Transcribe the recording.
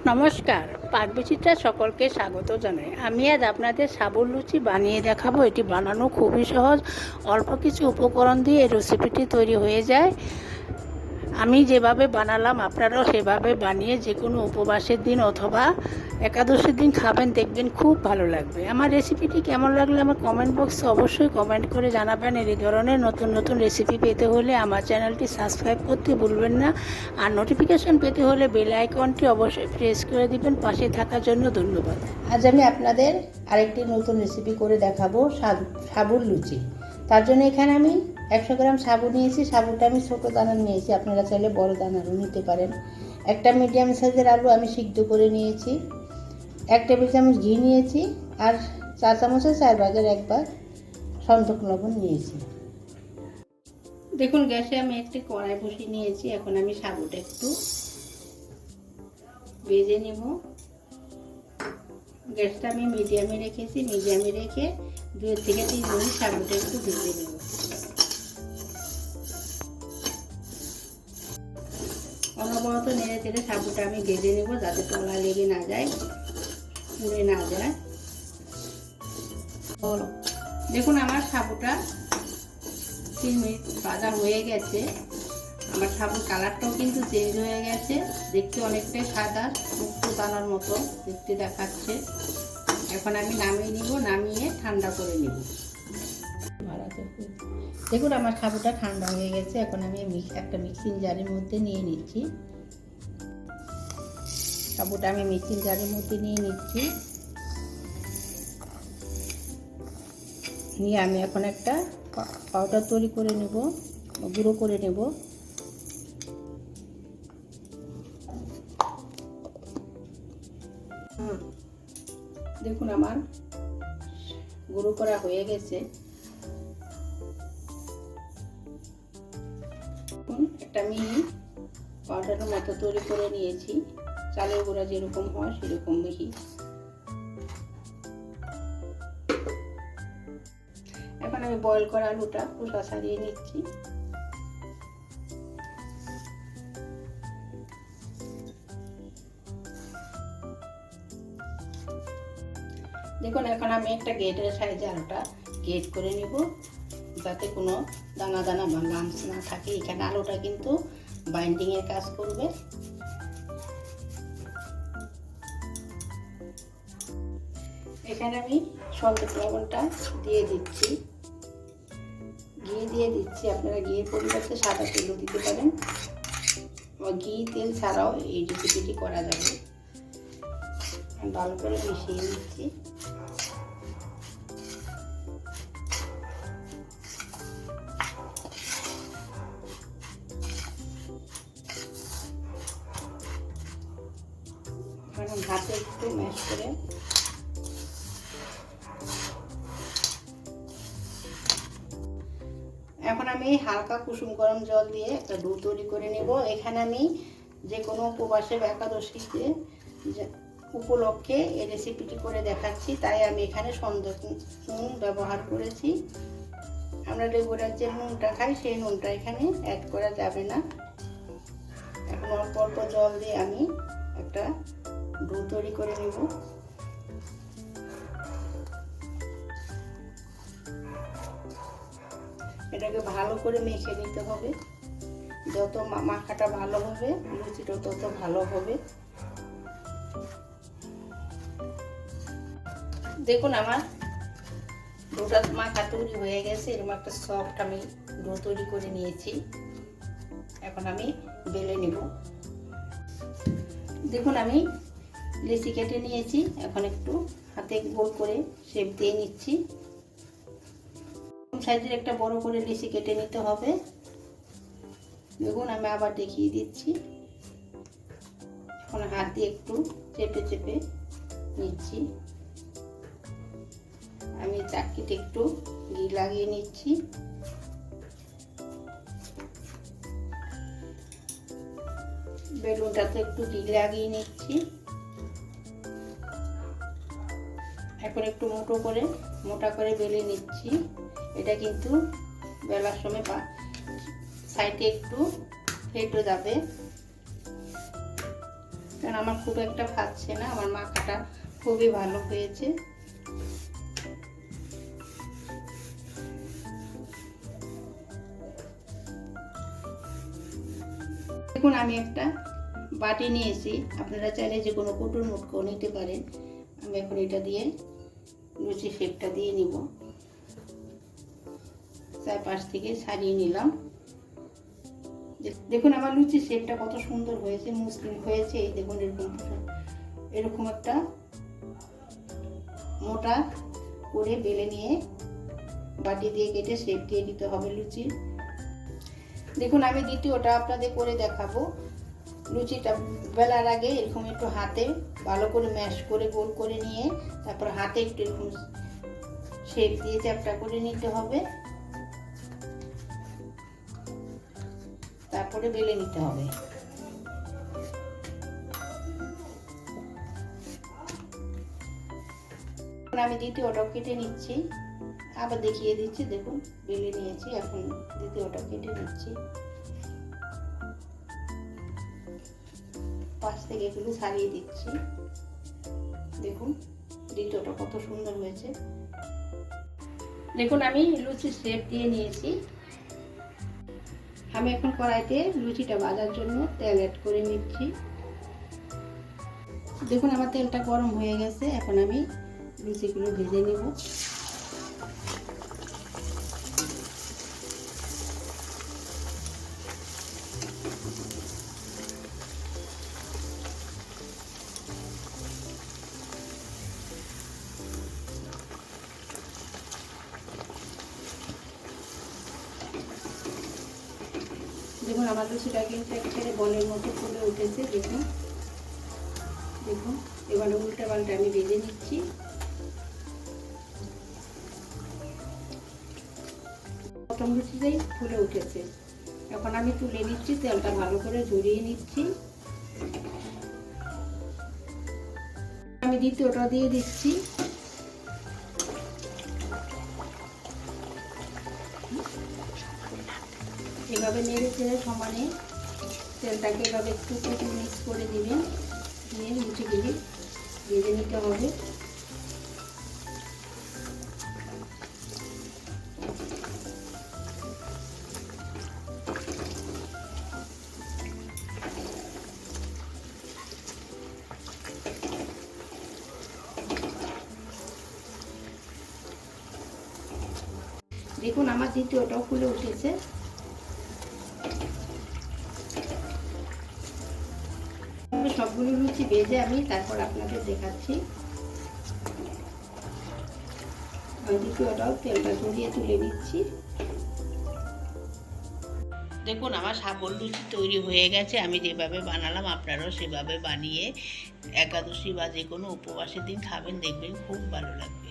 নমস্কার পাকবিচিত্রা সকলকে স্বাগত জানাই। আমি আজ আপনাদের সাবুর লুচি বানিয়ে দেখাবো। এটি বানানো খুবই সহজ। অল্প কিছু উপকরণ দিয়ে এই রেসিপিটি তৈরি হয়ে যায়। আমি যেভাবে বানালাম, আপনারাও সেভাবে বানিয়ে যে কোনো উপবাসের দিন অথবা একাদশীর দিন খাবেন, দেখবেন খুব ভালো লাগবে। আমার রেসিপিটি কেমন লাগলে আমার কমেন্ট বক্সে অবশ্যই কমেন্ট করে জানাবেন। এই ধরনের নতুন নতুন রেসিপি পেতে হলে আমার চ্যানেলটি সাবস্ক্রাইব করতে ভুলবেন না। আর নোটিফিকেশন পেতে হলে বেল আইকনটি অবশ্যই প্রেস করে দিবেন। পাশে থাকার জন্য ধন্যবাদ। আজ আমি আপনাদের আরেকটি নতুন রেসিপি করে দেখাবো সাব- সাবুর লুচি। তার জন্য এখানে আমি একশো গ্রাম সাবু নিয়েছি, সাবুটা আমি ছোটো দানার নিয়েছি, আপনারা চাইলে বড় দানারও নিতে পারেন। একটা মিডিয়াম সাইজের আলু আমি সিদ্ধ করে নিয়েছি, এক টেবিল চামচ ঘি নিয়েছি, আর চা চামচের চার ভাগের একবার সন্তক লবণ নিয়েছি। দেখুন, গ্যাসে আমি একটি কড়াই বসিয়ে নিয়েছি, এখন আমি সাবুটা একটু ভেজে নেব। গ্যাসটা আমি মিডিয়ামে রেখেছি মিডিয়ামে রেখে দুই থেকে তিন মিনিট সাবুটা একটু ভেজে নেব। নেড়ে চেড়ে সাবুটা আমি ভেজে নেব যাতে তলা লেগে না যায়, পুড়ে না যায়। দেখুন আমার সাবুটা তিন মিনিট ভাজা হয়ে গেছে। আমার সাবুর কালারটাও কিন্তু চেঞ্জ হয়ে গেছে। দেখতে অনেকটাই সাদা, মুক্ত দানার মতো দেখতে দেখাচ্ছে। এখন আমি নামিয়ে নিব, নামিয়ে ঠান্ডা করে নিব। দেখুন আমার সাবুটা ঠান্ডা হয়ে গেছে। এখন আমি একটা মিক্সিং জারের মধ্যে নিয়ে নিচ্ছি। সাবুটা আমি মিক্সিং জারের মধ্যে নিয়ে নিচ্ছি। নিয়ে আমি এখন একটা পাউডার তৈরি করে নেব, গুঁড়ো করে নেব। দেখুন আমার গুঁড়ো করা হয়ে গেছে। একটা মিহি পাউডারের মতো তৈরি করে নিয়েছি। চালের গুঁড়া যেরকম হয় সেরকম মিহি এখন আমি বয়েল করা আলুটা খোসা ছাড়িয়ে নিচ্ছি। দেখুন, এখন আমি একটা গেটের সাইজে আলুটা গেট করে নিব, যাতে কোনো দানা দানা বা লামস না থাকে। এখানে আলুটা কিন্তু বাইন্ডিংয়ের কাজ করবে। এখানে আমি সল্ট লবণটা দিয়ে দিচ্ছি। ঘি দিয়ে দিচ্ছি। আপনারা ঘিয়ের পরিবর্তে সাদা তেলও দিতে পারেন। বা ঘি, তেল ছাড়াও এই রেসিপিটি করা যাবে। ভালো করে মিশিয়ে নিচ্ছি। হাতে একটু ম্যাশ করে এখন আমি হালকা কুসুম গরম জল দিয়ে একটা ডো তৈরি করে নেব। এখানে আমি যে কোনো উপবাসে বা একাদশীতে উপলক্ষে এই রেসিপিটি করে দেখাচ্ছি, তাই আমি এখানে সন্দেহ নুন ব্যবহার করেছি। আমরা রেগুলার যে নুনটা খাই, সেই নুনটা এখানে অ্যাড করা যাবে না। এখন অল্প অল্প জল দিয়ে আমি একটা ডো তৈরি করে নেব। এটাকে ভালো করে মেখে নিতে হবে। যত মাখাটা ভালো হবে, লুচিটা তত ভালো হবে। দেখুন আমার ডোটা মাখা তৈরি হয়ে গেছে, এরকম একটা সফট আমি ডো তৈরি করে নিয়েছি। এখন আমি বেলে নেব। দেখুন আমি লিচি কেটে নিয়েছি, এখন একটু হাতে গোল করে শেপ দিয়ে নিচ্ছি। সাইজের একটা বড় করে লিচি কেটে নিতে হবে। দেখুন, আমি আবার দেখিয়ে দিচ্ছি। এখন হাত দিয়ে একটু চেপে চেপে নিচ্ছি। আমি চাকিতে একটু ঘি লাগিয়ে নিচ্ছি। বেলুনটাতে একটু ঘি লাগিয়ে নিচ্ছি। এখন একটু মোটো করে, মোটা করে বেলে নিচ্ছি। এটা কিন্তু বেলার সময় পা সাইডে একটু ফেটে যাবে। কারণ আমার খুব একটা খাচ্ছে না, আমার মাখাটা খুবই ভালো হয়েছে। দেখুন, আমি একটা বাটি নিয়েছি। আপনারা চাইলে যে কোনো কুটুর মুটকো নিতে পারেন। আমি এখন এটা দিয়ে লুচি শেপটা দিয়ে নিব। চারপাশ থেকে সারিয়ে নিলাম। দেখুন আমার লুচি শেপটা কত সুন্দর হয়েছে, মুসলিম হয়েছে, এই দেখুন এরকম এরকম একটা মোটা করে বেলে নিয়ে বাটি দিয়ে কেটে শেপ দিয়ে দিতে হবে লুচির দেখুন আমি দ্বিতীয়টা আপনাদের করে দেখাবো। লুচিটা বেলার আগে এরকম একটু হাতে ভালো করে ম্যাশ করে গোল করে নিয়ে তারপর হাতে একটু এরকম শেপ দিয়ে চ্যাপটা করে নিতে হবে। তারপরে বেলে নিতে হবে। আমি দ্বিতীয়টাও কেটে নিচ্ছি। আবার দেখিয়ে দিচ্ছি, দেখুন, বেলে নিয়েছি, এখন দ্বিতীয়টা কেটে নিচ্ছি। পাশ থেকে এগুলো সারিয়ে দিচ্ছি। দেখুন, দ্বিতীয়টা কত সুন্দর হয়েছে। দেখুন, আমি লুচির শেপ দিয়ে নিয়েছি। আমি এখন কড়াইতে লুচিটা বাজার জন্য তেল অ্যাড করে নিচ্ছি। দেখুন, আমার তেলটা গরম হয়ে গেছে। এখন আমি লুচিগুলো ভেজে নেব। আমার লুচিটা কিন্তু একেবারে বলের মতো ফুলে উঠেছে, দেখুন। দেখুন, এবারে উল্টে পাল্টে আমি ভেজে নিচ্ছি। প্রথম লুচিটাই ফুলে উঠেছে। এখন আমি তুলে নিচ্ছি, তেলটা ভালো করে ঝরিয়ে নিচ্ছি। আমি দ্বিতীয়টা দিয়ে দিচ্ছি। এভাবে নেড়ে চেড়ে সমানে তেলটাকে এভাবে একটু একটু মিক্স করে দিবেন। দিয়ে লুচিগুলি ভেজে নিতে হবে। দেখুন, আমার দ্বিতীয়টাও ফুলে উঠেছে। সবগুলো লুচি ভেজে আমি তারপর আপনাদের দেখাচ্ছি। দ্বিতীয়টাও তেলটা ঝরিয়ে তুলে নিচ্ছি। দেখুন, আমার সাবল লুচি তৈরি হয়ে গেছে। আমি যেভাবে বানালাম, আপনারাও সেভাবে বানিয়ে একাদশী বা যে কোনো উপবাসের দিন খাবেন, দেখবেন খুব ভালো লাগবে।